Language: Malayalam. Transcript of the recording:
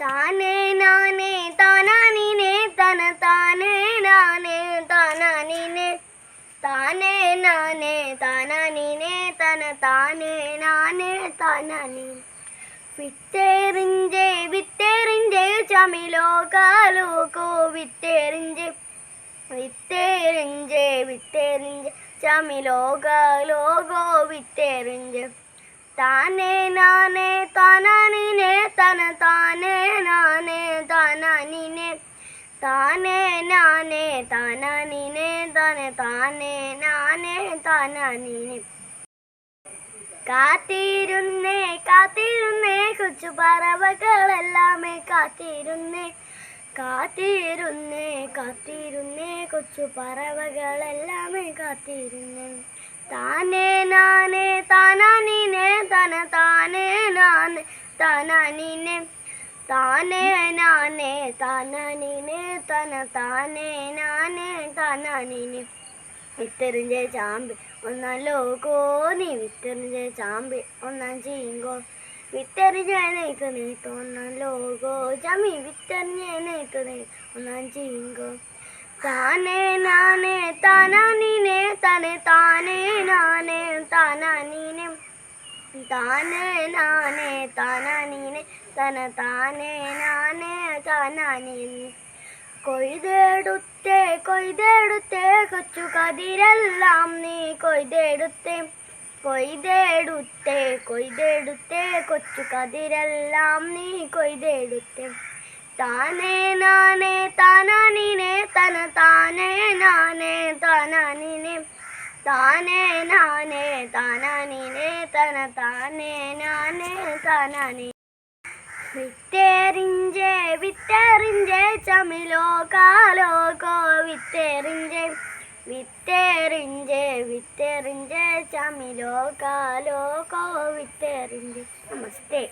താനേ നാനേ താനാനിനെ തന താനേ നാനേ താനാനിനെ താനേ നാനേ താനാനിനെ തന താനേ നാനേ താനാനി വിത്തേറിഞ്ചേ വിത്തേറിഞ്ചേ ചമിലോ കാലോകോ വിത്തേറിഞ്ചേ വിത്തേറിഞ്ചേ വിത്തേറിഞ്ചേ ചമിലോ കാലോകോ വിത്തേറിഞ്ചേ താനേ നാനേ താനാനിനെ തന താനേ താനേ നാനേ താനാനിനെ താനെ താനേ നാനേ താനാനിനെ. കാത്തിരുന്നേ കാത്തിരുന്നേ കൊച്ചു പറവകളെല്ലാമേ കാത്തിരുന്നേ. കാത്തിരുന്നേ കാത്തിരുന്നേ കൊച്ചു പറവകളെല്ലാമേ കാത്തിരുന്നേ. താനേ നാനേ താനാനിനെ തന താനേ നാനേ താനാനിനെ. താനേ നാനേ താനാനിനെ തന താനേ നാനേ താനാനിനെ വിത്തെറിഞ്ചേ ചാമ്പി ഒന്നാം ലോകോ നീ വിത്തെറിഞ്ചേ ചാമ്പി ഒന്നാം ചീങ്കോ. വിത്തെറിഞ്ഞേക്ക് നീ തോന്നല്ലോ ലോകോ ചമി വിത്തെറിഞ്ഞേ നീ ഒന്നാം ചീങ്കോ. താനേ നാനേ താനാനീനെ തനെ താനേ നാനേ താനാനീനെ താനേ നാനേ താനാനീനെ തന താനേ നാനേ താനാനീനെ കൊയ്തെടുത്തേ കൊയ്തെടുത്തേ കൊച്ചു കതിരെല്ലാം നീ കൊയ്തെടുത്തേ. കൊയ്തെടുത്തേ കൊയ്തെടുത്തേ കൊച്ചു കതിരെല്ലാം നീ കൊയ്തെടുത്തേ. താനേ നാനേ താനാനിനെ തന താനേ നാനേ താനാനിനെ. താനേ നാനേ താനാനിനെ തന താനേ നാനേ താനാനി വിത്തേറിഞ്ചേ വിത്തേറിഞ്ചേ ചമിലോ കാലോകോ വിത്തേറിഞ്ചേ വിത്തേറിഞ്ചേ വിത്തേറിഞ്ചേ ചമിലോ കാലോകോ വിത്തേറിഞ്ചേ നമസ്തേ.